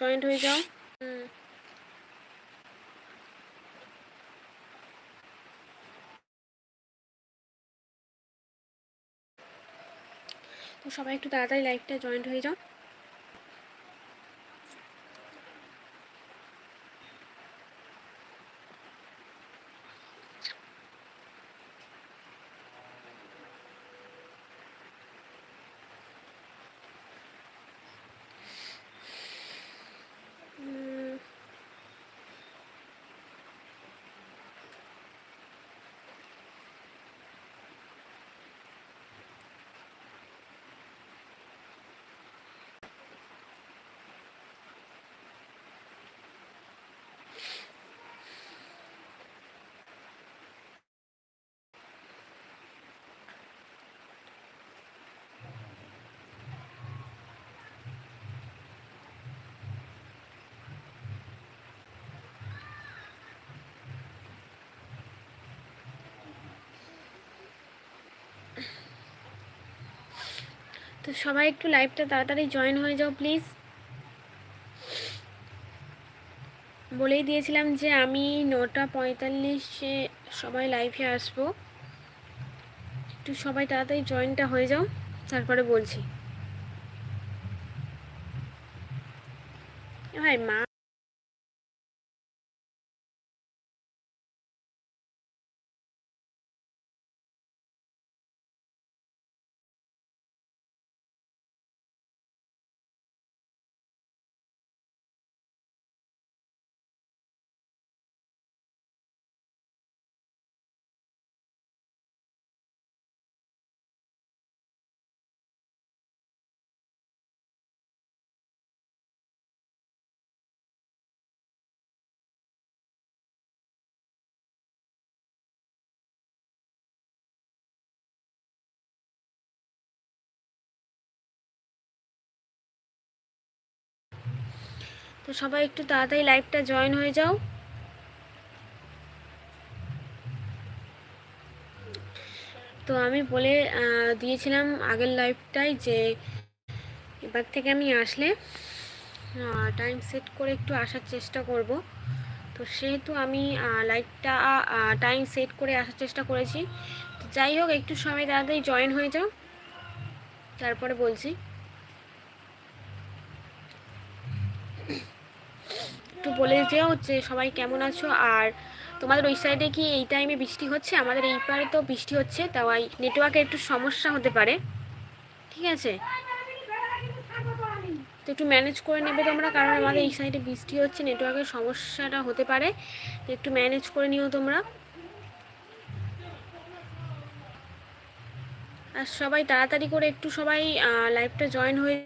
Joint হয়ে যাও হুম তো সবাই একটু তাড়াতাড়ি লাইভটা জয়েন্ট হয়ে যাও। তো সবাই একটু লাইভটা তাড়াতাড়ি জয়েন হয়ে যাও প্লিজ বলেই দিয়েছিলাম যে আমি নটা পঁয়তাল্লিশে সবাই লাইভে আসব। একটু সবাই তাড়াতাড়ি জয়েনটা হয়ে যাও, তারপরে বলছি। ভাই, মা তো সবাই একটু তাড়াতাড়ি লাইভটা জয়েন হয়ে যাও। তো আমি বলে দিয়েছিলাম আগের লাইভটাই যে এবার থেকে আমি আসলে টাইম সেট করে একটু আসার চেষ্টা করব। তো সেহেতু আমি লাইভটা টাইম সেট করে আসার চেষ্টা করেছি। তো যাই হোক, একটু সময় তাড়াতাড়ি জয়েন হয়ে যাও। তারপরে বলছি। একটু বলে যেও যে সবাই কেমন আছো। আর তোমাদের ওই সাইডে কি এই টাইমে বৃষ্টি হচ্ছে? আমাদের এই পারে তো বৃষ্টি হচ্ছে তাই নেটওয়ার্কের একটু সমস্যা হতে পারে। ঠিক আছে? তো একটু ম্যানেজ করে নেবে তোমরা, কারণ আমাদের এই সাইডে বৃষ্টি হচ্ছে নেটওয়ার্কের সমস্যাটা হতে পারে। একটু ম্যানেজ করে নিও তোমরা। আর সবাই তাড়াতাড়ি করে একটু সবাই লাইভটা জয়েন হয়ে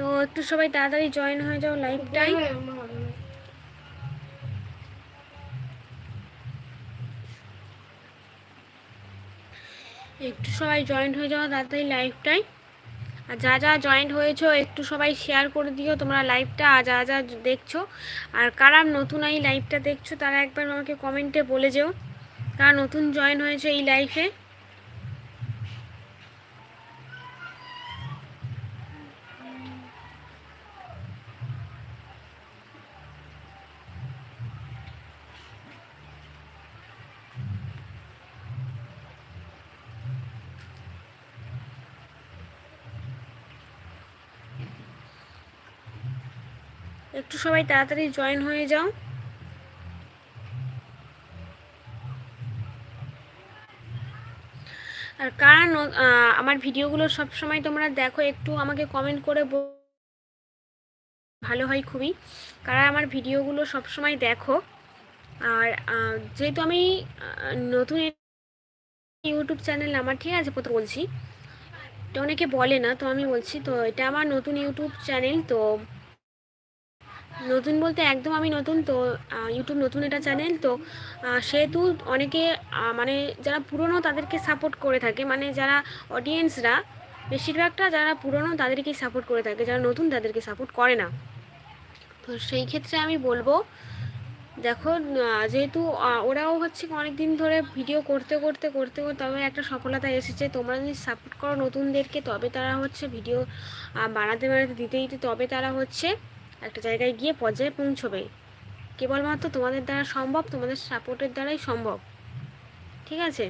তো একটু সবাই তাড়াতাড়ি জয়েন হয়ে যাও লাইভটাই একটু সবাই জয়েন্ট হয়ে যাও তাড়াতাড়ি লাইভটাই আর যা যা জয়েন্ট হয়েছো, একটু সবাই শেয়ার করে দিও তোমরা লাইভটা আর যা যা দেখছ। আর কারা নতুন এই লাইভটা দেখছ, তারা একবার আমাকে কমেন্টে বলে যেও। কারা নতুন জয়েন হয়েছে এই লাইফে একটু সবাই তাড়াতাড়ি জয়েন হয়ে যাও। আর কারা আমার ভিডিওগুলো সব সময় তোমরা দেখো, একটু আমাকে কমেন্ট করে ভালো হয় খুবই। কারা আমার ভিডিওগুলো সব সময় দেখো। আর যেহেতু আমি নতুন ইউটিউব চ্যানেল আমার ঠিক আছে প্রথম বলছি। এটা অনেকে বলে না, তো আমি বলছি, তো এটা আমার নতুন ইউটিউব চ্যানেল তো নতুন বলতে একদম আমি নতুন, তো ইউটিউব নতুন এটা চ্যানেল তো সেহেতু অনেকে মানে যারা পুরনো তাদেরকে সাপোর্ট করে থাকে। মানে যারা অডিয়েন্সরা বেশিরভাগটা যারা পুরনো তাদেরকেই সাপোর্ট করে থাকে, যারা নতুন তাদেরকে সাপোর্ট করে না। তো সেই ক্ষেত্রে আমি বলব, দেখো যেহেতু ওরাও হচ্ছে অনেক দিন ধরে ভিডিও করতে করতে করতে করতে তবে একটা সফলতা এসেছে। তোমরা যদি সাপোর্ট করো নতুনদেরকে, তবে তারা হচ্ছে ভিডিও বানাতে বানাতে দিতে দিতে তবে তারা হচ্ছে একটা জায়গায় গিয়ে পর্যায়ে পৌঁছবে। কেবলমাত্র তোমাদের দ্বারা সম্ভব, তোমাদের সাপোর্টের দ্বারাই সম্ভব। ঠিক আছে?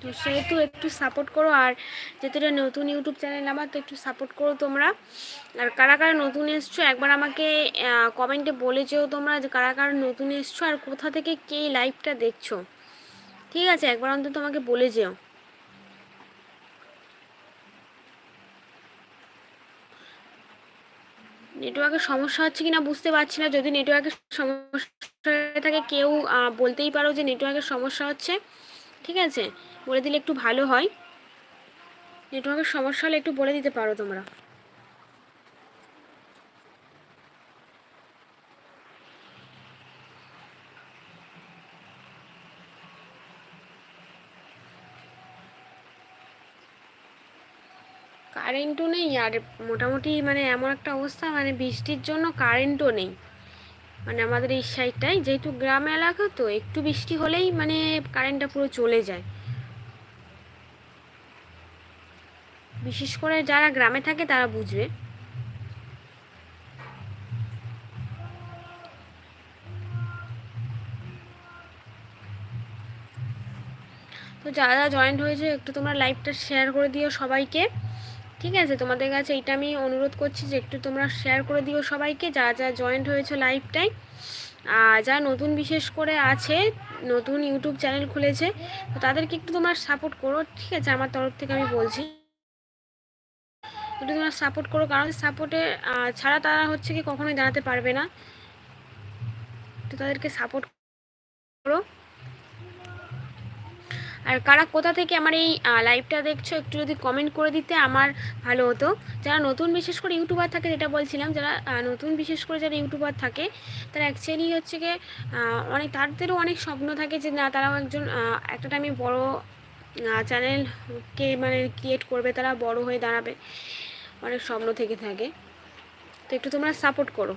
তো সেহেতু একটু সাপোর্ট করো, আর যেহেতু নতুন ইউটিউব চ্যানেল আমার, তো একটু সাপোর্ট করো তোমরা। আর কারা কারা নতুন এসছো, একবার আমাকে কমেন্টে বলে যেও তোমরা যে কারা কারা নতুন এসছো, আর কোথা থেকে কে লাইভটা দেখছ। ঠিক আছে? একবার অন্তত আমাকে বলে যেও। নেটওয়ার্কের সমস্যা হচ্ছে কি না বুঝতে পারছি না। যদি নেটওয়ার্কের সমস্যা থাকে, কেউ বলতেই পারো যে নেটওয়ার্কের সমস্যা হচ্ছে। ঠিক আছে? বলে দিলে একটু ভালো হয়। নেটওয়ার্কের সমস্যা হলে একটু বলে দিতে পারো তোমরা। কারেন্টও নেই আর মোটামুটি মানে এমন একটা অবস্থা মানে বৃষ্টির জন্য কারেন্টও নেই। মানে আমাদের এই সাইডটাই যেহেতু গ্রাম এলাকা তো, একটু বৃষ্টি হলেই মানে কারেন্টটা পুরো চলে যায়। বিশেষ করে যারা গ্রামে থাকে, তারা বুঝবে। তো যারা জয়েন্ট হয়েছে, একটু তোমরা লাইভটা শেয়ার করে দিও সবাইকে। ঠিক আছে, তোমাদের কাছে এটা আমি অনুরোধ করছি যে একটু তোমরা শেয়ার করে দিও সবাইকে যা যা জয়েন্ট হয়েছে লাইভটাই আর যা নতুন বিশেষ করে আছে, নতুন ইউটিউব চ্যানেল খুলেছে, তো তাদেরকে একটু তোমরা সাপোর্ট করো, ঠিক আছে, আমার তরফ থেকে আমি বলছি। একটু তোমরা সাপোর্ট করো, কারণ সাপোর্টে ছাড়া তারা হচ্ছে কি কখনোই দাঁড়াতে পারবে না। তো তাদেরকে সাপোর্ট করো। আর কারা কোথা থেকে আমার এই লাইভটা দেখছ একটু যদি কমেন্ট করে দিতে আমার ভালো হতো। যারা নতুন বিশেষ করে ইউটিউবার থাকে, যেটা বলছিলাম, যারা নতুন বিশেষ করে যারা ইউটিউবার থাকে, তারা অ্যাকচুয়ালি হচ্ছে গিয়ে অনেক, তাদেরও অনেক স্বপ্ন থাকে যে, না, তারাও একজন একটা টাইমে বড় চ্যানেলকে মানে ক্রিয়েট করবে, তারা বড় হয়ে দাঁড়াবে। অনেক স্বপ্ন থেকে থাকে। তো একটু তোমরা সাপোর্ট করো।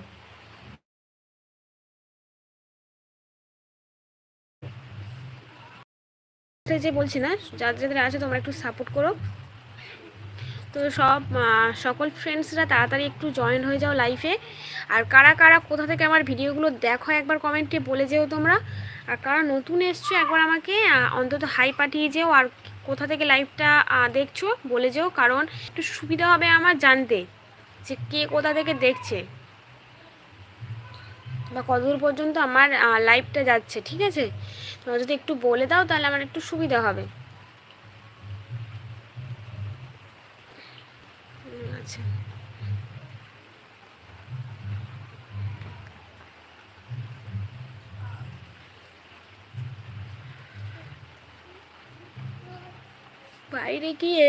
যে বলছি না, যাদের যাদের আছে তোমরা একটু সাপোর্ট করো। তো সব সকল ফ্রেন্ডসরা তাড়াতাড়ি একটু জয়েন হয়ে যাও লাইফে আর কারা কারা কোথা থেকে আমার ভিডিওগুলো দেখো, একবার কমেন্টে বলে যেও তোমরা। আর কারা নতুন এসছো, একবার আমাকে অন্তত হাই পাঠিয়ে যেও। আর কোথা থেকে লাইভটা দেখছ, বলে যেও। কারণ একটু সুবিধা হবে আমার জানতে যে কে কোথা থেকে দেখছে। বা কতদূর পর্যন্ত আমার লাইভটা যাচ্ছে, ঠিক আছে? তোমরা যদি একটু বলে দাও, তাহলে আমার একটু সুবিধা হবে। আচ্ছা। বাইরে গিয়ে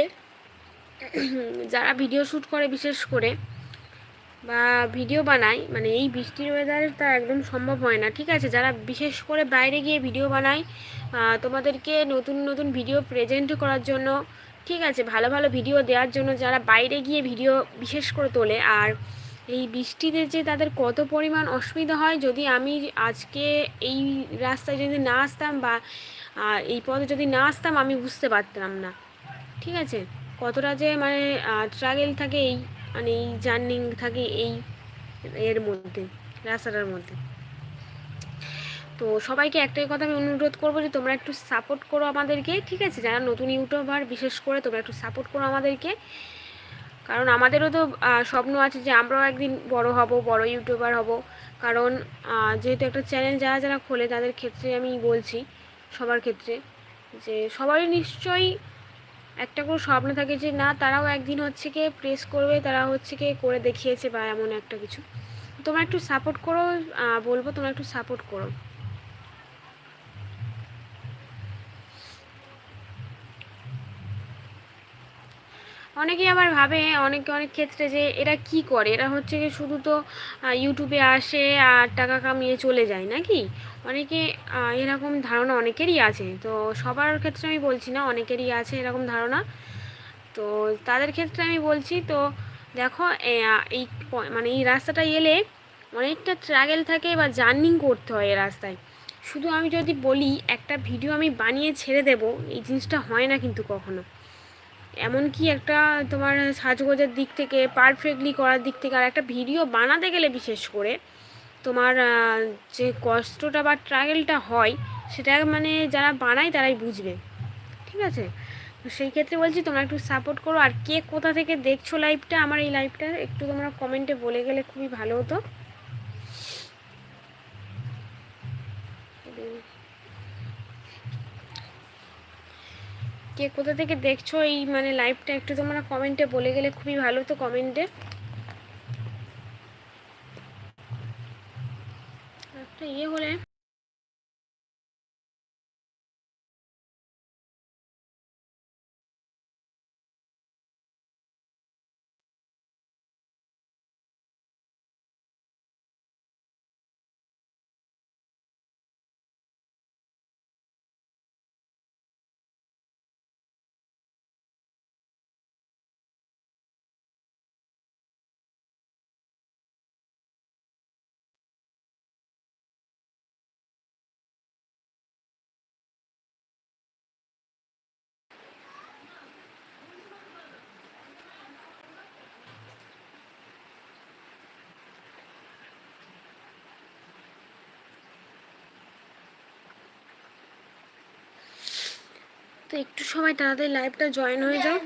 যারা ভিডিও শ্যুট করে, বিশেষ করে বা ভিডিও বানাই মানে এই বৃষ্টির ওয়েদারে তা একদম সম্ভব হয় না। ঠিক আছে, যারা বিশেষ করে বাইরে গিয়ে ভিডিও বানায় তোমাদেরকে নতুন নতুন ভিডিও প্রেজেন্ট করার জন্য, ঠিক আছে, ভালো ভালো ভিডিও দেওয়ার জন্য যারা বাইরে গিয়ে ভিডিও বিশেষ করে তোলে, আর এই বৃষ্টিতে যে তাদের কত পরিমাণ অসুবিধা হয়, যদি আমি আজকে এই রাস্তায় যদি না আসতাম বা এই পথে যদি না আসতাম, আমি বুঝতে পারতাম না। ঠিক আছে, কতটা যে মানে ট্রাগেল থাকে এই মানে এই জার্নিং থাকে এই এর মধ্যে, রাস্তাটার মধ্যে। তো সবাইকে একটাই কথা আমি অনুরোধ করব যে তোমরা একটু সাপোর্ট করো আমাদেরকে, ঠিক আছে? যারা নতুন ইউটিউবার বিশেষ করে তোমরা একটু সাপোর্ট করো আমাদেরকে। কারণ আমাদেরও তো স্বপ্ন আছে যে আমরাও একদিন বড় হব, বড় ইউটিউবার হব। কারণ যেহেতু একটা চ্যানেল যারা যারা খোলে তাদের ক্ষেত্রে আমি বলছি, সবার ক্ষেত্রে, যে সবারই নিশ্চয়ই একটা করে স্বপ্ন থাকে যে না, তারাও একদিন হচ্ছে কি প্রেস করবে, তারা হচ্ছে কি করে দেখিয়েছে বা এমন একটা কিছু। তোমরা একটু সাপোর্ট করো বলব, তোমরা একটু সাপোর্ট করো। অনেকেই আবার ভাবে, অনেকে অনেক ক্ষেত্রে যে এরা কি করে? এরা হচ্ছে কি শুধু তো ইউটিউবে আসে আর টাকা কামিয়ে চলে যায়, নাকি? অনেকে এরকম ধারণা অনেকেরই আছে। তো সবার ক্ষেত্রে আমি বলছি না, অনেকেরই আছে এরকম ধারণা। তো তাদের ক্ষেত্রে আমি বলছি, তো দেখো এই মানে এই রাস্তাটা এলে অনেকটা ট্রাভেল থাকে বা জার্নিং করতে হয় এই রাস্তায়। শুধু আমি যদি বলি, একটা ভিডিও আমি বানিয়ে ছেড়ে দেব, এই জিনিসটা হয় না কিন্তু কখনো। এমনকি একটা তোমার সাজগোজের দিক থেকে পারফেক্টলি করার দিক থেকে আর একটা ভিডিও বানাতে গেলে বিশেষ করে তোমার যে কষ্টটা বা ট্রাগেলটা হয়, সেটা মানে যারা বানায় তারাই বুঝবে। ঠিক আছে? তো সেই ক্ষেত্রে বলছি তোমরা একটু সাপোর্ট করো। আর কে কোথা থেকে দেখছ লাইভটা আমার এই লাইভটা একটু তোমরা কমেন্টে বলে গেলে খুবই ভালো হতো। কে কোথা থেকে দেখছ এই মানে লাইভটা একটু তোমরা কমেন্টে বলে গেলে খুবই ভালো তো কমেন্টে একটা ইয়ে হলে তো একটু সময় তাড়াতাড়ি লাইভটা জয়েন হয়ে যাও।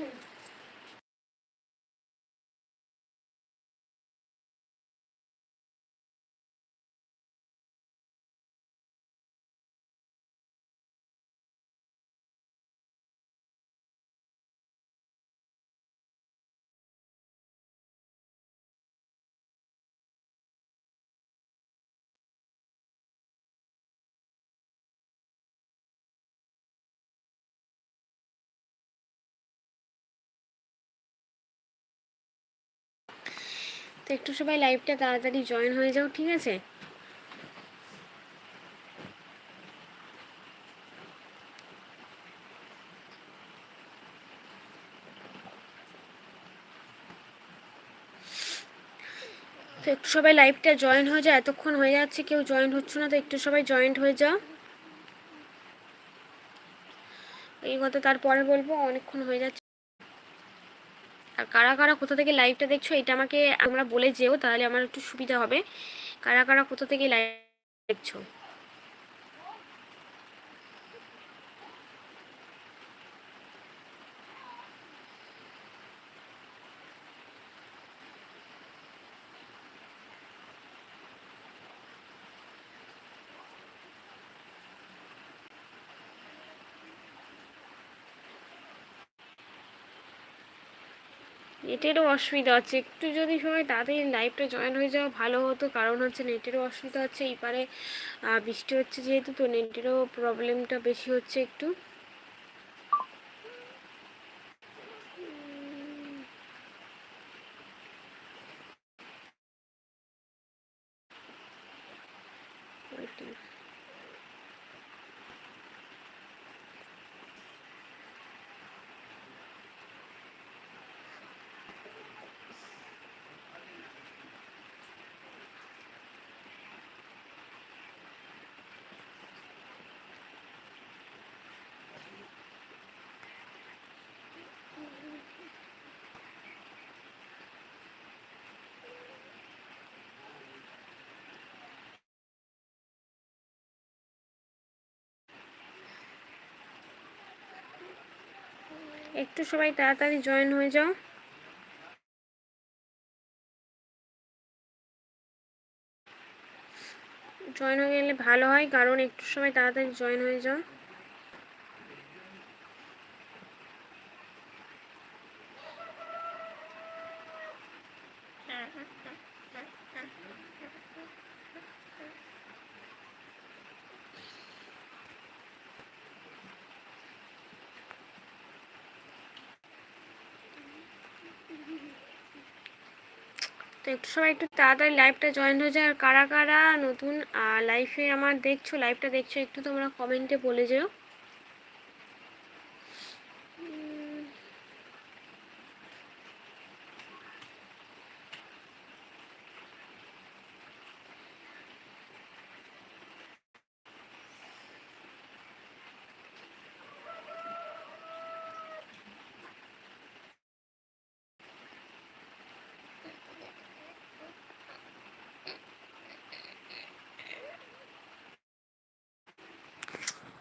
তো একটু সবাই লাইভটা তাড়াতাড়ি জয়েন হয়ে যাও, ঠিক আছে? তো একটু সবাই লাইভটা জয়েন হয়ে যায় এতক্ষণ হয়ে যাচ্ছে, কেউ জয়েন হচ্ছে না, তো একটু সবাই জয়েন্ট হয়ে যাও। এই কথা তারপরে বলব, অনেকক্ষণ হয়ে যাচ্ছে। কারা কারা কোথা থেকে লাইভটা দেখছ, এটা আমাকে আমরা বলে যেও, তাহলে আমার একটু সুবিধা হবে। কারা কারা কোথা থেকে লাইভ দেখছ? নেটেরও অসুবিধা হচ্ছে। একটু যদি সময় তাড়াতাড়ি লাইভটা জয়েন হয়ে যাওয়া ভালো হতো, কারণ হচ্ছে নেটেরও অসুবিধা হচ্ছে। এই পারে বৃষ্টি হচ্ছে যেহেতু, তো নেটেরও প্রবলেমটা বেশি হচ্ছে একটু। একটু সবাই তাড়াতাড়ি জয়েন হয়ে যাও। জয়েন হয়ে গেলে ভালো হয়, কারণ একটু সময় তাড়াতাড়ি জয়েন হয়ে যাও তো সবাই একটু তাড়াতাড়ি লাইভটা জয়েন হয়ে যায় আর কারা কারা নতুন লাইফে আমার দেখছ লাইভটা দেখছ, একটু তোমরা কমেন্টে বলে যেও।